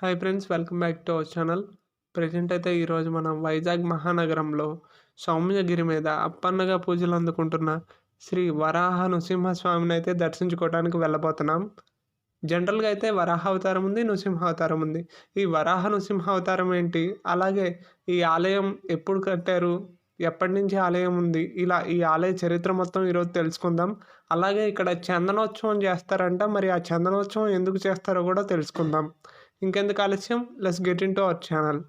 Hi friends welcome back to our channel. Present అయితే ఈరోజు మనం వైజాగ్ మహానగరంలో సౌమ్యగిరి మీద అప్పన్నగా పూజలు అందుకుంటున్న శ్రీ వరాహ నృసింహస్వామిని అయితే దర్శించుకోవడానికి వెళ్ళబోతున్నాం. జనరల్గా అయితే వరాహ అవతారం ఉంది నృసింహ అవతారం ఉంది. ఈ వరాహ నృసింహ అవతారం ఏంటి? అలాగే ఈ ఆలయం ఎప్పుడు కట్టారు? ఎప్పటి నుంచి ఆలయం ఉంది? ఇలా ఈ ఆలయ చరిత్ర మొత్తం ఈరోజు తెలుసుకుందాం. అలాగే ఇక్కడ చందనోత్సవం చేస్తారంట మరి ఆ చందనోత్సవం ఎందుకు చేస్తారో కూడా తెలుసుకుందాం. ఇంకెందుకు ఆలస్యం? Let's get into our channel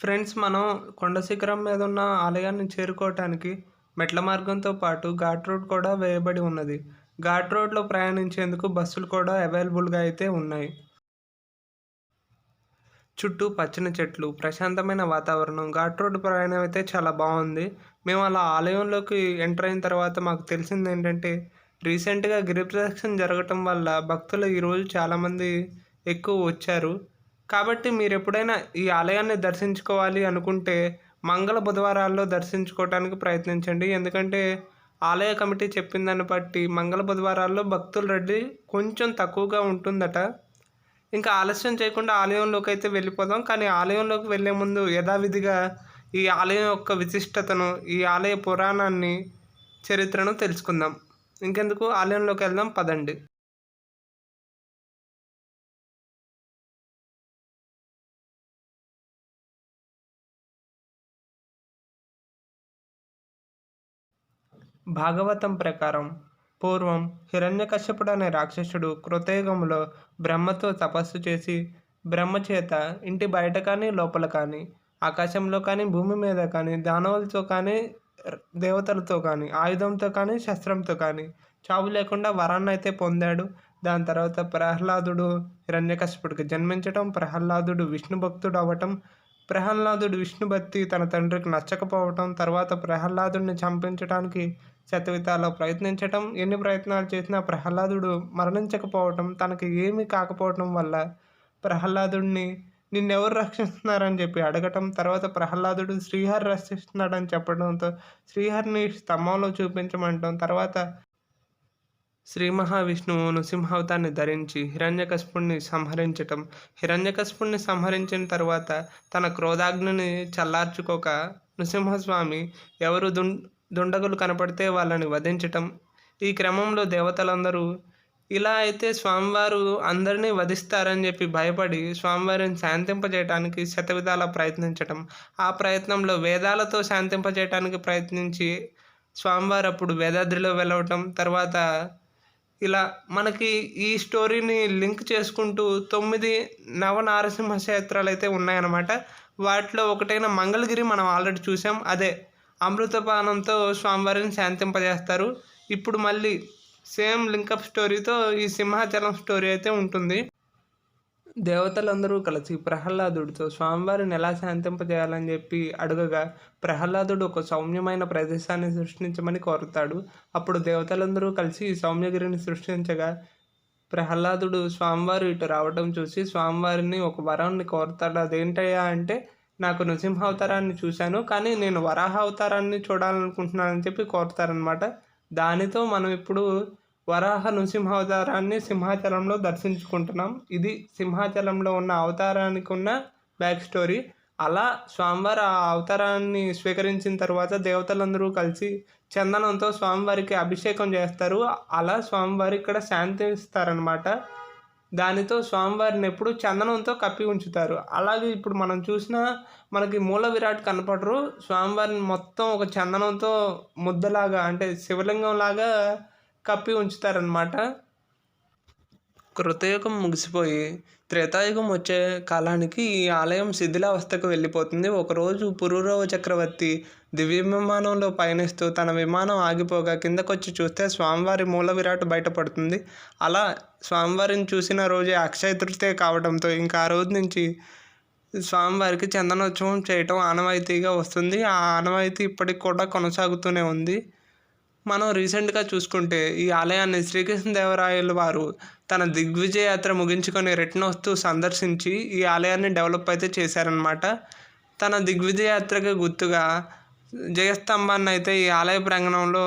friends మనం కొండ శిఖరం మీద ఉన్న ఆలయాన్ని చేరుకోవటానికి మెట్ల మార్గంతో పాటు ఘాట్ రోడ్ కూడా వేయబడి ఉన్నది. ఘాట్ రోడ్లో ప్రయాణించేందుకు బస్సులు కూడా అవైలబుల్గా అయితే ఉన్నాయి. చుట్టూ పచ్చని చెట్లు ప్రశాంతమైన వాతావరణం ఘాట్ రోడ్డు ప్రయాణం అయితే చాలా బాగుంది. మేము అలా ఆలయంలోకి ఎంటర్ అయిన తర్వాత మాకు తెలిసింది ఏంటంటే రీసెంట్గా గిరిప్రదక్షిణ జరగటం వల్ల భక్తులు ఈరోజు చాలామంది ఎక్కువ వచ్చారు. కాబట్టి మీరు ఎప్పుడైనా ఈ ఆలయాన్ని దర్శించుకోవాలి అనుకుంటే మంగళ బుధవారాల్లో దర్శించుకోవడానికి ప్రయత్నించండి. ఎందుకంటే ఆలయ కమిటీ చెప్పిన దాన్ని బట్టి మంగళ బుధవారాల్లో భక్తుల రద్దీ కొంచెం తక్కువగా ఉంటుందట. ఇంకా ఆలస్యం చేయకుండా ఆలయంలోకి అయితే వెళ్ళిపోదాం. కానీ ఆలయంలోకి వెళ్ళే ముందు యథావిధిగా ఈ ఆలయం యొక్క విశిష్టతను ఈ ఆలయ పురాణాన్ని చరిత్రను తెలుసుకుందాం. ఇంకెందుకు? ఆలయంలోకి వెళ్దాం పదండి. భాగవతం ప్రకారం పూర్వం హిరణ్యకశ్యపుడు అనే రాక్షసుడు కృతయుగంలో బ్రహ్మతో తపస్సు చేసి బ్రహ్మ చేత ఇంటి బయట కానీ లోపల కానీ ఆకాశంలో కానీ భూమి మీద కానీ దానవులతో కానీ దేవతలతో కానీ ఆయుధంతో కానీ శస్త్రంతో కానీ చావు లేకుండా వరాన్ని అయితే పొందాడు. దాని తర్వాత ప్రహ్లాదుడు హిరణ్యకశ్యపుడికి జన్మించడం ప్రహ్లాదుడు విష్ణు భక్తుడు అవ్వటం ప్రహ్లాదుడు విష్ణు భక్తి తన తండ్రికి నచ్చకపోవటం తర్వాత ప్రహ్లాదుడిని చంపించడానికి శతవితాలో ప్రయత్నించటం ఎన్ని ప్రయత్నాలు చేసినా ప్రహ్లాదుడు మరణించకపోవటం తనకి ఏమీ కాకపోవటం వల్ల ప్రహ్లాదుడిని నిన్నెవరు రక్షిస్తున్నారని చెప్పి అడగటం తర్వాత ప్రహ్లాదుడు శ్రీహరి రక్షిస్తున్నాడని చెప్పడంతో శ్రీహరిని స్తంభంలో చూపించమంటాం తర్వాత శ్రీ మహావిష్ణువు నృసింహావతాన్ని ధరించి హిరణ్యకశిపుణ్ణి సంహరించటం. హిరణ్యకశిపుణ్ణి సంహరించిన తర్వాత తన క్రోధాగ్నిని చల్లార్చుకోక నృసింహస్వామి ఎవరు దుం దుండగులు కనపడితే వాళ్ళని వధించటం. ఈ క్రమంలో దేవతలందరూ ఇలా అయితే స్వామివారు అందరినీ వధిస్తారని చెప్పి భయపడి స్వామివారిని శాంతింపజేయటానికి శతవిధాల ప్రయత్నించటం. ఆ ప్రయత్నంలో వేదాలతో శాంతింపజేయటానికి ప్రయత్నించి స్వామివారు అప్పుడు వేదాద్రిలో వెళ్ళవటం. తర్వాత ఇలా మనకి ఈ స్టోరీని లింక్ చేసుకుంటూ తొమ్మిది నవనారసింహ క్షేత్రాలు అయితే ఉన్నాయన్నమాట. వాటిలో ఒకటైన మంగళగిరి మనం ఆల్రెడీ చూసాం అదే అమృతపానంతో స్వామివారిని శాంతింపజేస్తారు. ఇప్పుడు మళ్ళీ సేమ్ లింకప్ స్టోరీతో ఈ సింహాచలం స్టోరీ అయితే ఉంటుంది. దేవతలందరూ కలిసి ప్రహ్లాదుడితో స్వామివారిని ఎలా శాంతింపజేయాలని చెప్పి అడగగా ప్రహ్లాదుడు ఒక సౌమ్యమైన ప్రదేశాన్ని సృష్టించమని కోరుతాడు. అప్పుడు దేవతలందరూ కలిసి సౌమ్యగిరిని సృష్టించగా ప్రహ్లాదుడు స్వామివారు ఇటు రావడం చూసి స్వామివారిని ఒక వరాన్ని కోరుతాడు. అదేంటయ్యా అంటే నాకు నృసింహ అవతారాన్ని చూశాను కానీ నేను వరాహ అవతారాన్ని చూడాలనుకుంటున్నానని చెప్పి కోరుతారనమాట దానితో మనం ఇప్పుడు వరాహ నృసింహ అవతారాన్ని సింహాచలంలో దర్శించుకుంటున్నాం. ఇది సింహాచలంలో ఉన్న అవతారానికి ఉన్న బ్యాక్ స్టోరీ. అలా స్వామివారు ఆ అవతారాన్ని స్వీకరించిన తర్వాత దేవతలందరూ కలిసి చందనంతో స్వామివారికి అభిషేకం చేస్తారు. అలా స్వామివారి ఇక్కడ శాంతి ఇస్తారనమాట దానితో స్వామివారిని ఎప్పుడు చందనంతో కప్పి ఉంచుతారు. అలాగే ఇప్పుడు మనం చూసిన మనకి మూల విరాట్ కనపడరు. స్వామివారిని మొత్తం ఒక చందనంతో ముద్దలాగా అంటే శివలింగం లాగా కప్పి ఉంచుతారనమాట కృతయుగం ముగిసిపోయి త్రేతాయుగం వచ్చే కాలానికి ఈ ఆలయం శిథిలావస్థకు వెళ్ళిపోతుంది. ఒకరోజు పురూరవ చక్రవర్తి దివ్య విమానంలో పయనిస్తూ తన విమానం ఆగిపోగా కిందకొచ్చి చూస్తే స్వామివారి మూల విరాట్ బయటపడుతుంది. అలా స్వామివారిని చూసిన రోజే అక్షయ తృతీయ కావడంతో ఇంకా ఆ రోజు నుంచి స్వామివారికి చందనోత్సవం చేయటం ఆనవాయితీగా వస్తుంది. ఆ ఆనవాయితీ ఇప్పటికి కూడా కొనసాగుతూనే ఉంది. మనం రీసెంట్గా చూసుకుంటే ఈ ఆలయాన్ని శ్రీకృష్ణదేవరాయలు వారు తన దిగ్విజయ యాత్ర ముగించుకొని రిటర్న్ వస్తూ సందర్శించి ఈ ఆలయాన్ని డెవలప్ అయితే చేశారనమాట తన దిగ్విజయ యాత్రకు గుర్తుగా జయస్తంభాన్ని అయితే ఈ ఆలయ ప్రాంగణంలో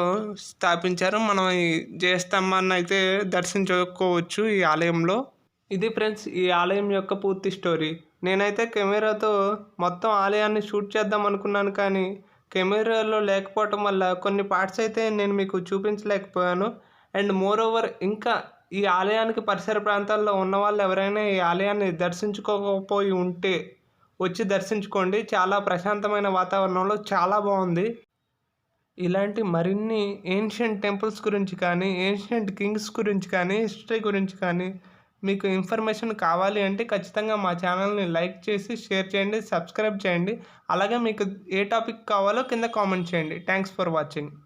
స్థాపించారు. మనం ఈ జయస్తంభాన్ని అయితే దర్శించుకోవచ్చు ఈ ఆలయంలో. ఇది ఫ్రెండ్స్ ఈ ఆలయం యొక్క పూర్తి స్టోరీ. నేనైతే కెమెరాతో మొత్తం ఆలయాన్ని షూట్ చేద్దాం అనుకున్నాను కానీ కెమెరాలో లేకపోవటం వల్ల కొన్ని పార్ట్స్ అయితే నేను మీకు చూపించలేకపోయాను. అండ్ మోర్ ఓవర్ ఇంకా ఈ ఆలయానికి పరిసర ప్రాంతాల్లో ఉన్న వాళ్ళు ఎవరైనా ఈ ఆలయాన్ని దర్శించుకోకపోయి ఉంటే వచ్చి దర్శించుకోండి. చాలా ప్రశాంతమైన వాతావరణంలో చాలా బాగుంది. ఇలాంటి మరిన్ని ఏన్షియంట్ టెంపుల్స్ గురించి కానీ ఏన్షియంట్ కింగ్స్ గురించి కానీ హిస్టరీ గురించి కానీ మీకు ఇన్ఫర్మేషన్ కావాలి అంటే ఖచ్చితంగా మా ఛానల్ని లైక్ చేసి షేర్ చేయండి సబ్స్క్రైబ్ చేయండి. అలాగే మీకు ఏ టాపిక్ కావాలో కింద కామెంట్ చేయండి. Thanks for watching.